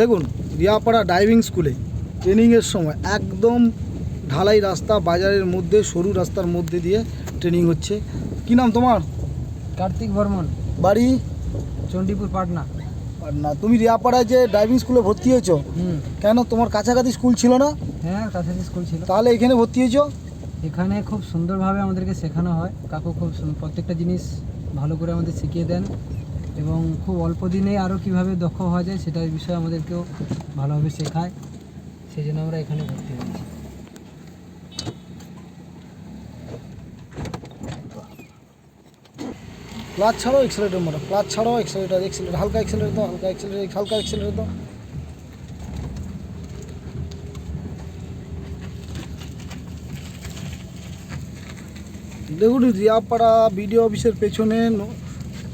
দেখুন রিয়াপাড়া ড্রাইভিং স্কুলে ট্রেনিংয়ের সময় একদম ঢালাই রাস্তা বাজারের মধ্যে সরু রাস্তার মধ্যে দিয়ে ট্রেনিং হচ্ছে। কি নাম তোমার? কার্তিক বর্মন। বাড়ি? চণ্ডীপুর পাটনা। আর না তুমি রিয়াপাড়ায় যে ড্রাইভিং স্কুলে ভর্তি হয়েছো কেন তোমার কাছাকাছি স্কুল ছিল না? হ্যাঁ কাছাকাছি স্কুল ছিল। তাহলে এখানে ভর্তি হয়েছো? এখানে খুব সুন্দরভাবে আমাদেরকে শেখানো হয়। কাকু খুব প্রত্যেকটা জিনিস ভালো করে আমাদের শিখিয়ে দেন। এবং খুব অল্প দিনেই আরও কীভাবে দক্ষ হওয়া যায় সেটার বিষয়ে আমাদেরকেও ভালোভাবে শেখায়। সেই জন্য আমরা এখানে ভর্তি হয়েছি। ক্লাচ ছাড়াও এক্সেলেটার মারো। ক্লাচ ছাড়াও এক্সেলেটার এক্সেলেটার হালকা এক্সেলেটার দাও, হালকা এক্সেলেটার হালকা এক্সেলেটার দাও। দেখুন, রিয়াপাড়া বিডিও অফিসের পেছনে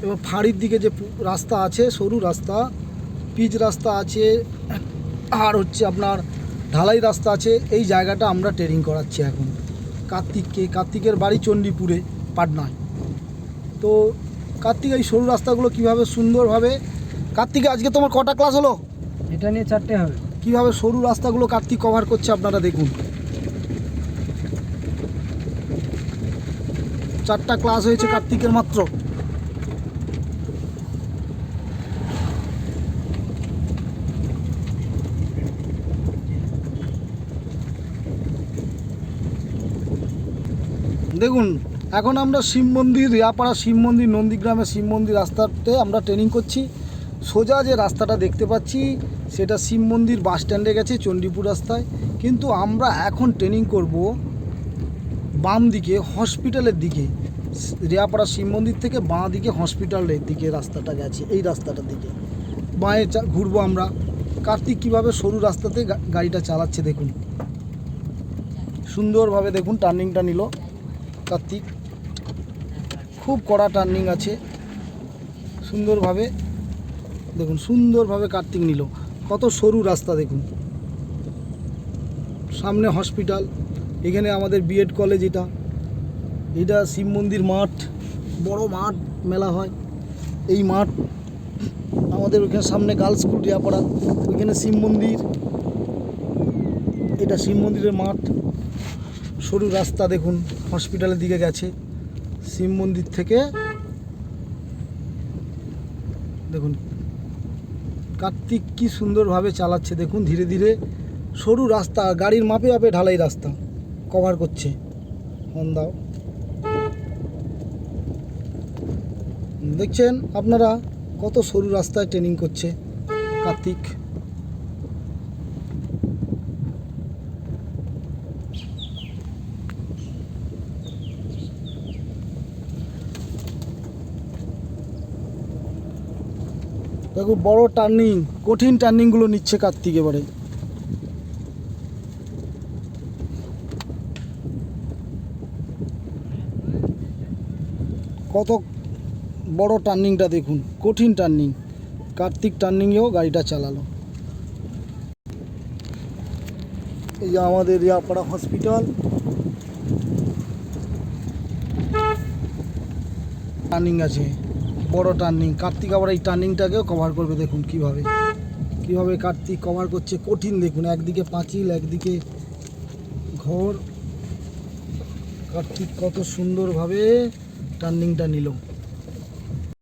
এবার ফাঁড়ির দিকে যে রাস্তা আছে সরু রাস্তা পিচ রাস্তা আছে আর হচ্ছে আপনার ঢালাই রাস্তা আছে এই জায়গাটা আমরা ট্রেনিং করাচ্ছি এখন। কার্তিককে কার্তিকের বাড়ি চণ্ডীপুরে পাটনায়। তো কার্তিক এই সরু রাস্তাগুলো কীভাবে সুন্দরভাবে কার্তিকে আজকে তোমার কটা ক্লাস হলো? এটা নিয়ে চারটে হবে। কীভাবে সরু রাস্তাগুলো কার্তিক কভার করছে আপনারা দেখুন। চারটা ক্লাস হয়েছে কার্তিকের মাত্র। দেখুন, এখন আমরা শিব মন্দির রিয়াপাড়া শিব মন্দির নন্দীগ্রামের শিব মন্দির রাস্তাতে আমরা ট্রেনিং করছি। সোজা যে রাস্তাটা দেখতে পাচ্ছি, সেটা শিব মন্দির বাস স্ট্যান্ডে গেছে, চণ্ডীপুর রাস্তায়। কিন্তু আমরা এখন ট্রেনিং করব বাম দিকে হসপিটালের দিকে। রিয়াপাড়া শিব মন্দির থেকে বাঁ দিকে হসপিটালের দিকে রাস্তাটা গেছে, এই রাস্তাটার দিকে। বাঁয়ে ঘুরবো আমরা। কার্তিক কীভাবে সরু রাস্তাতে গাড়িটা চালাচ্ছে দেখুন। সুন্দরভাবে দেখুন টার্নিংটা নিল। কার্তিক। খুব কড়া টার্নিং আছে। সুন্দরভাবে, দেখুন, সুন্দরভাবে কার্তিক নিল। কত সরু রাস্তা, দেখুন। সামনে হসপিটাল এখানে আমাদের বিএড কলেজ এটা। এটা শিব মন্দির মাঠ, বড় মাঠ মেলা হয়। এই মাঠ, আমাদের ওইখানে সামনে গার্লস স্কুল রিয়াপাড়া ওইখানে শিব মন্দির। এটা শিব মন্দিরের মাঠ। সরু রাস্তা দেখুন হসপিটালের দিকে গেছে। শিব মন্দির থেকে দেখুন, কার্তিক কি সুন্দরভাবে চালাচ্ছে, দেখুন ধীরে ধীরে। সরু রাস্তা, গাড়ির মাপে মাপে ঢালাই রাস্তা কভার করছে। ফোন দাও দেখছেন আপনারা কত সরু রাস্তায় ট্রেনিং করছে কার্তিক? দেখো, বড় টার্নিং কঠিন টার্নিংগুলো নিচ্ছে কার্তিক এবারে। কত বড় টার্নিংটা দেখুন, কঠিন টার্নিং কার্তিক টার্নিংয়েও গাড়িটা চালালো। এই যে আমাদের রিয়াপাড়া হসপিটাল টার্নিং আছে। বড় টার্নিং কার্তিক আবার এই টার্নিংটাকেও কভার করবে, দেখুন কীভাবে। কীভাবে কার্তিক কভার করছে, কঠিন দেখুন, একদিকে পাঁচিল, একদিকে ঘর। কার্তিক কত সুন্দরভাবে টার্নিংটা নিল।